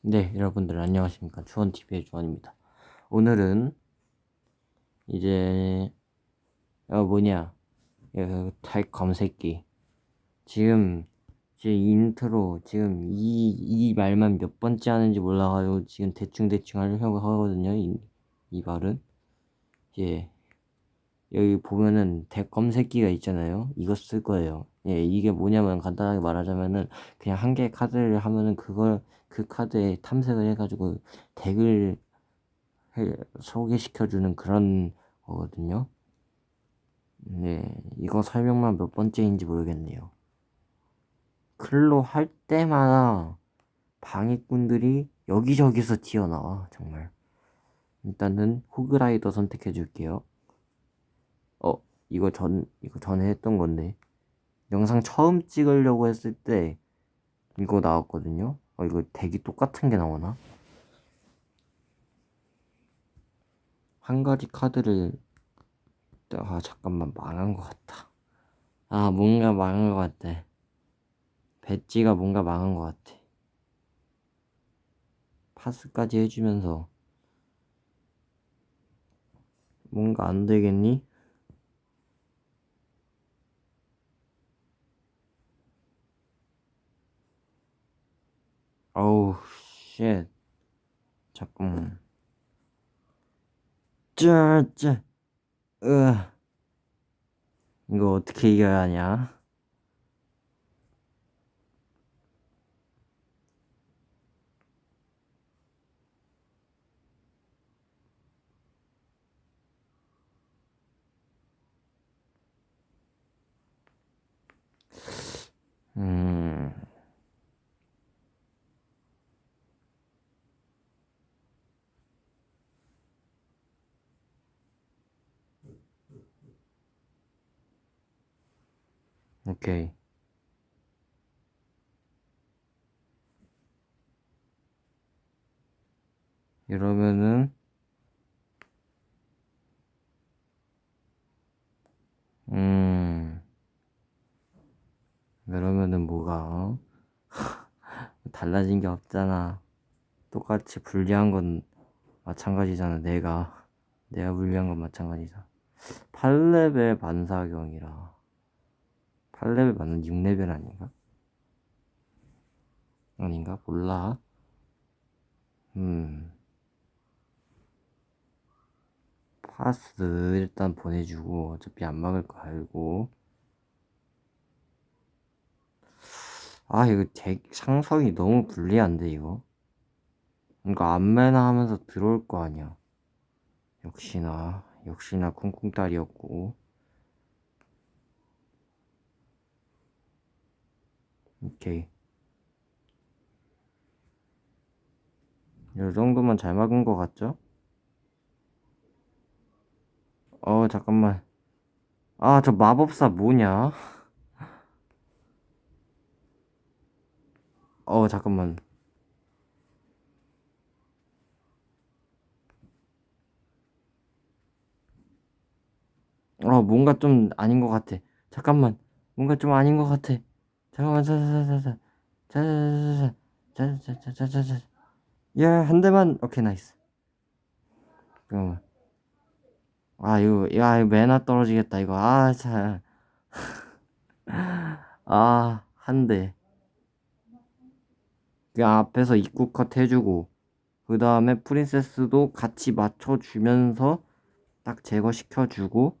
네, 여러분들 안녕하십니까. 주원TV의 주원입니다. 오늘은 이제 어 뭐냐 어, 달 검색기 지금 제 인트로 지금 이, 이 말만 몇 번째 하는지 몰라가지고 지금 대충 대충 하려고 하거든요. 이, 이 말은 예 여기 보면은 덱 검색기가 있잖아요. 이거 쓸 거예요. 예, 이게 뭐냐면 간단하게 말하자면은 그냥 한 개의 카드를 하면은 그걸 그 카드에 탐색을 해가지고 덱을 해, 소개시켜주는 그런 거거든요. 네, 이거 설명만 몇 번째인지 모르겠네요. 클로 할 때마다 방해꾼들이 여기저기서 튀어나와, 정말. 일단은 호그라이더 선택해 줄게요. 어, 이거 전, 이거 전에 했던 건데. 영상 처음 찍으려고 했을 때 이거 나왔거든요. 어, 이거 덱이 똑같은 게 나오나? 한 가지 카드를 아 잠깐만 망한 것 같다. 아 뭔가 망한 것 같아. 배지가 뭔가 망한 것 같아. 파스까지 해주면서 뭔가 안 되겠니? 어우 쉣 잠깐만 쩌쩌 으 이거 어떻게 이겨야 하냐? 음 오케이. 이러면은 음 그러면은 뭐가? 어? 달라진 게 없잖아. 똑같이 불리한 건 마찬가지잖아 내가. 내가 불리한 건 마찬가지잖아. 8레벨 반사경이라 8레벨 맞는 6레벨 아닌가? 아닌가? 몰라. 음. 파스 일단 보내주고 어차피 안 막을 거 알고. 아 이거 덱 상성이 너무 불리한데 이거? 이거 안매나 하면서 들어올 거 아니야. 역시나. 역시나 쿵쿵딸이었고 오케이. 이 정도면 잘 막은 거 같죠? 어 잠깐만. 아 저 마법사 뭐냐? 어 잠깐만. 어 뭔가 좀 아닌 것 같아. 잠깐만. 뭔가 좀 아닌 것 같아 잠깐만 자자자자자 자자자자 자자자자자자 야한 대만 오케이 나이스 잠깐만 아 이거 야 이거 매나 떨어지겠다 이거 아참아한대 그냥 앞에서 입구 컷 해주고 그 다음에 프린세스도 같이 맞춰주면서 딱 제거시켜주고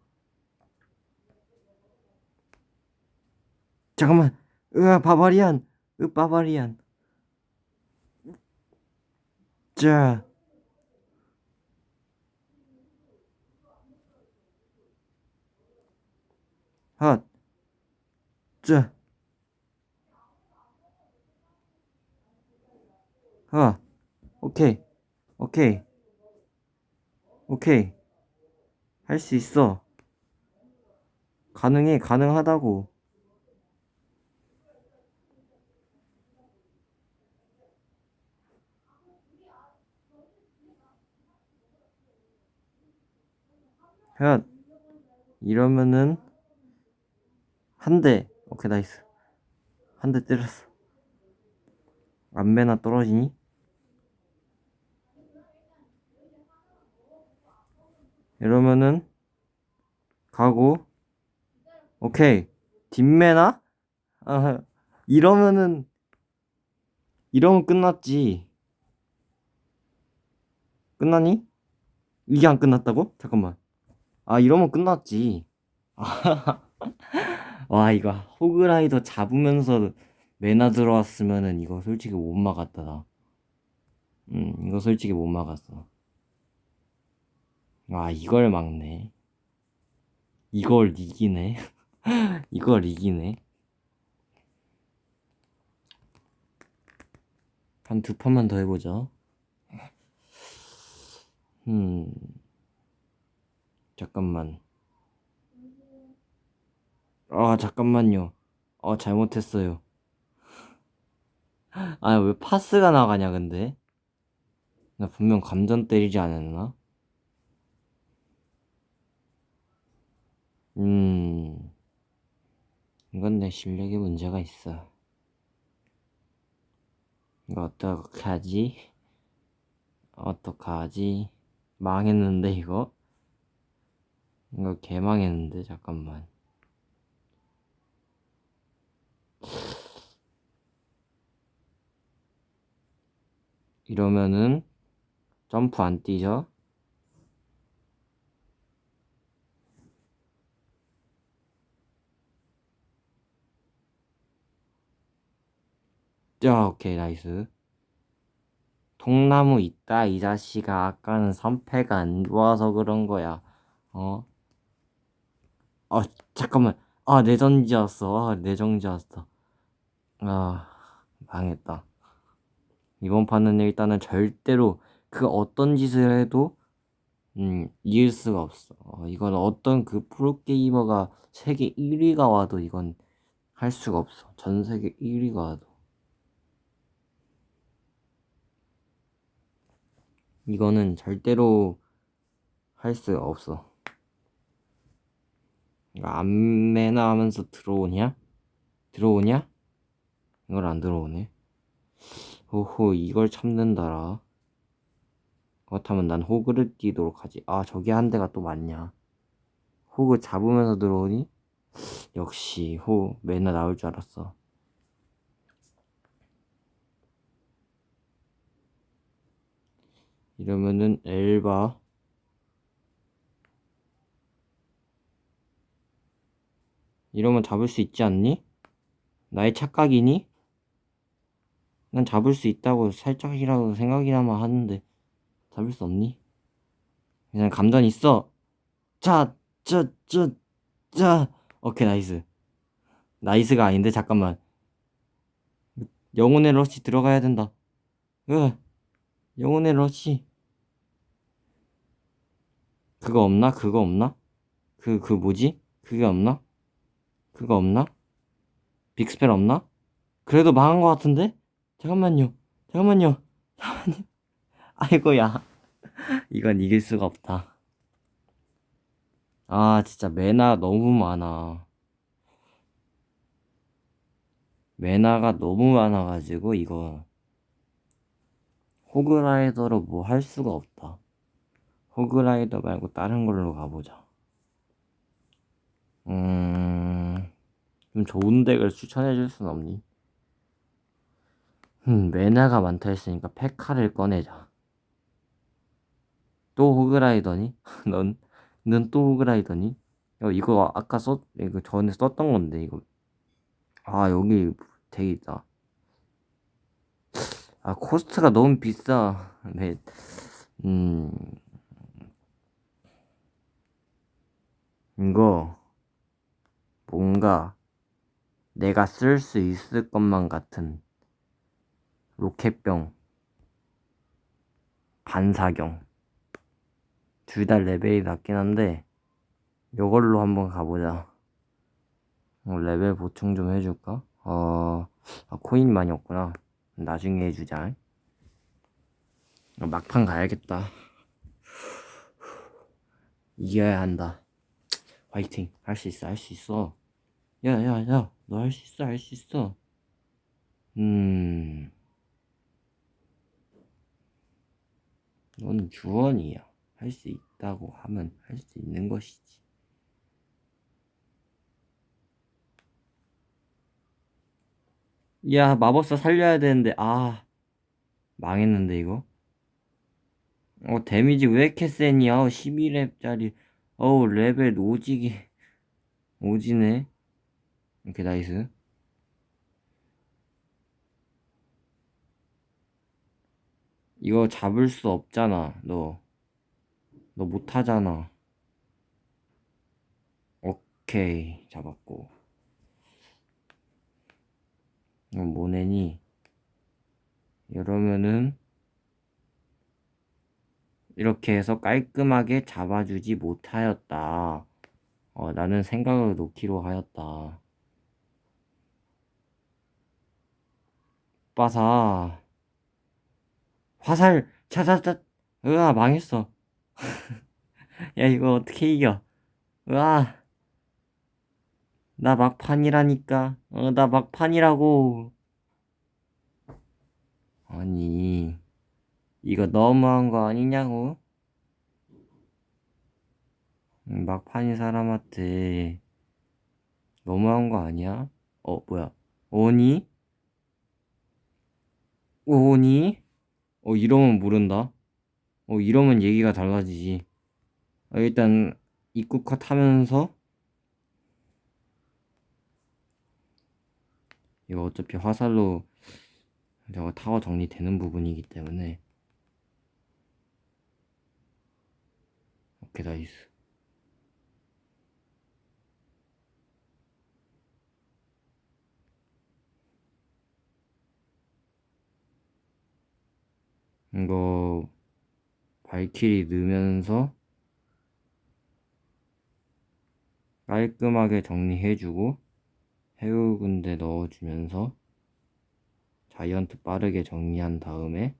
잠깐만 으아, 바바리안, 으, 바바리안. 자, 핫, 자. 아, 오케이, 오케이, 오케이. 할 수 있어. 가능해, 가능하다고. 현 이러면은 한 대 오케이 나이스 한 대 때렸어 안매나 떨어지니? 이러면은 가고 오케이 뒷매나? 아, 이러면은 이러면 끝났지 끝나니? 이게 안 끝났다고? 잠깐만 아 이러면 끝났지 와 이거 호그라이더 잡으면서 매나 들어왔으면은 이거 솔직히 못 막았다 나. 음 이거 솔직히 못 막았어. 아 이걸 막네. 이걸 이기네. 이걸 이기네. 한 두 판만 더 해보자. 음 잠깐만. 아 잠깐만요. 어 잘못했어요. 아 왜 파스가 나가냐 근데? 나 분명 감전 때리지 않았나? 음 이건 내 실력에 문제가 있어. 이거 어떡하지? 어떡하지? 망했는데 이거? 이거 개망했는데 잠깐만. 이러면은 점프 안 뛰죠? 자, 오케이, 나이스. 통나무 있다, 이 자식아. 아까는 선패가 안 좋아서 그런 거야. 어? 아, 잠깐만. 아, 내전지였어. 아, 내정지였어. 아, 망했다. 이번 판은 일단은 절대로 그 어떤 짓을 해도 음, 이길 수가 없어. 어, 이건 어떤 그 프로게이머가 세계 1위가 와도 이건 할 수가 없어. 전 세계 1위가 와도. 이거는 절대로 할 수가 없어. 이거 안 매나 하면서 들어오냐? 들어오냐? 이걸 안 들어오네. 호호, 이걸 참는다라. 그렇다면 난 호그를 뛰도록 하지. 아, 저기 한 대가 또 맞냐. 호그 잡으면서 들어오니? 역시, 호, 매나 나올 줄 알았어. 이러면은 엘바 이러면 잡을 수 있지 않니? 나의 착각이니? 난 잡을 수 있다고 살짝이라도 생각이나마 하는데 잡을 수 없니? 그냥 감전 있어. 자, 저, 저, 자. 오케이, 나이스. 나이스가 아닌데 잠깐만. 영혼의 러시 들어가야 된다. 으, 영혼의 러시. 그거 없나? 그거 없나? 그, 그 뭐지? 그게 없나? 그거 없나? 빅스펠 없나? 그래도 망한 것 같은데? 잠깐만요. 잠깐만요. 잠깐만요. 아이고야. 이건 이길 수가 없다. 아, 진짜 메나 너무 많아. 메나가 너무 많아가지고 이거 호그라이더로 뭐 할 수가 없다. 호그라이더 말고 다른 걸로 가보자. 음, 좀 좋은 덱을 추천해 줄 순 없니? 음, 메나가 많다 했으니까 페카를 꺼내자. 또 호그라이더니? 넌, 넌 또 호그라이더니? 야, 이거 아까 썼, 이거 전에 썼던 건데, 이거. 아, 여기 되게 있다. 아, 코스트가 너무 비싸. 네. 음. 이거, 뭔가, 내가 쓸 수 있을 것만 같은 로켓병, 반사경. 둘 다 레벨이 낮긴 한데, 요걸로 한번 가보자. 어, 레벨 보충 좀 해줄까? 어, 아, 코인이 많이 없구나. 나중에 해주자. 어, 막판 가야겠다. 이겨야 한다. 화이팅. 할 수 있어, 할 수 있어. 야, 야, 야, 너 할 수 있어, 할 수 있어. 음. 넌 주원이야. 할 수 있다고 하면 할 수 있는 것이지. 야, 마법사 살려야 되는데, 아, 망했는데, 이거? 어, 데미지 왜 이렇게 세니? 어, 12렙짜리. 어우, 레벨 오지게. 오지네. 오케이, 나이스. 이거 잡을 수 없잖아, 너. 너 못하잖아. 오케이, 잡았고. 이건 뭐내니? 이러면은, 이렇게 해서 깔끔하게 잡아주지 못하였다. 어, 나는 생각을 놓기로 하였다. 빠사. 화살, 차차차, 으아, 망했어. 야, 이거 어떻게 이겨? 으아. 나 막판이라니까. 어, 나 막판이라고. 아니, 이거 너무한 거 아니냐고? 음, 막판인 사람한테 너무한 거 아니야? 어, 뭐야? 오니? 오니? 어, 이러면 모른다. 어, 이러면 얘기가 달라지지. 어, 일단 입구 컷 하면서 이거 어차피 화살로 저거 타워 정리되는 부분이기 때문에 오케이 나이스 이거 발키리 넣으면서 깔끔하게 정리해주고 해우 군데 넣어주면서 자이언트 빠르게 정리한 다음에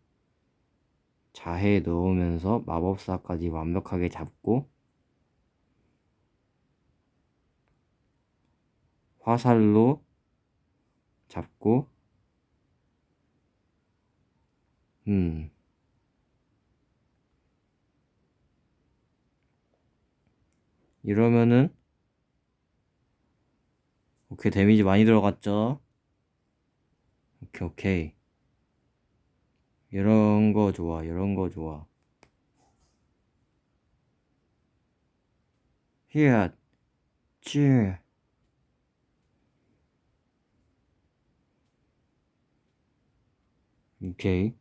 자해 넣으면서 마법사까지 완벽하게 잡고 화살로 잡고 음 이러면은 오케이 데미지 많이 들어갔죠? 오케이 오케이. 이런 거 좋아 이런 거 좋아. 히앗 치 오케이.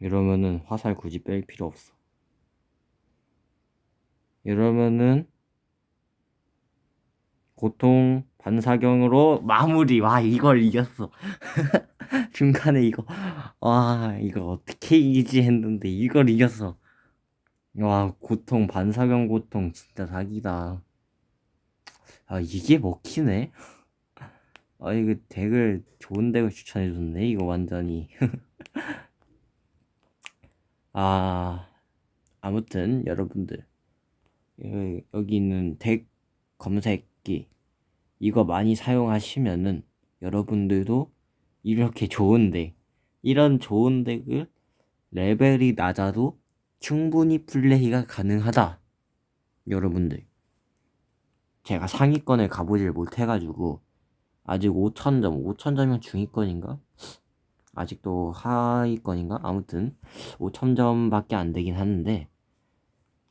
이러면은 화살 굳이 뺄 필요 없어 이러면은 고통 반사경으로 마무리. 와, 이걸 이겼어. 중간에 이거, 와, 이거 어떻게 이기지 했는데 이걸 이겼어. 와, 고통, 반사경 고통, 진짜 사기다. 아, 이게 먹히네? 아, 이거 덱을, 좋은 덱을 추천해줬네, 이거 완전히. 아, 아무튼, 여러분들. 여기 있는 덱 검색기. 이거 많이 사용하시면은 여러분들도 이렇게 좋은데 이런 좋은 덱을 레벨이 낮아도 충분히 플레이가 가능하다. 여러분들. 제가 상위권을 가보질 못해가지고 아직 5천점, 5천점이면 중위권인가? 아직도 하위권인가? 아무튼 5천점밖에 안 되긴 하는데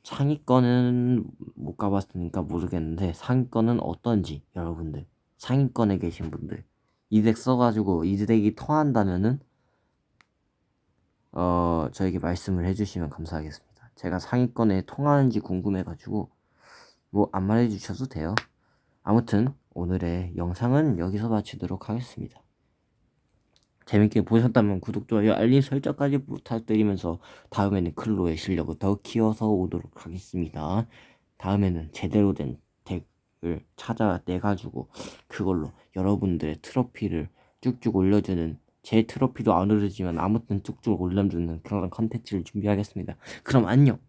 상위권은 못 가봤으니까 모르겠는데 상위권은 어떤지 여러분들 상위권에 계신 분들 이덱 써가지고 이 덱이 통한다면은 어 저에게 말씀을 해주시면 감사하겠습니다. 제가 상위권에 통하는지 궁금해가지고 뭐 안 말해주셔도 돼요. 아무튼 오늘의 영상은 여기서 마치도록 하겠습니다. 재밌게 보셨다면 구독, 좋아요, 알림 설정까지 부탁드리면서 다음에는 클로의 실력을 더 키워서 오도록 하겠습니다. 다음에는 제대로 된 덱을 찾아내가지고 그걸로 여러분들의 트로피를 쭉쭉 올려주는 제 트로피도 안 오르지만 아무튼 쭉쭉 올려주는 그런 컨텐츠를 준비하겠습니다. 그럼 안녕!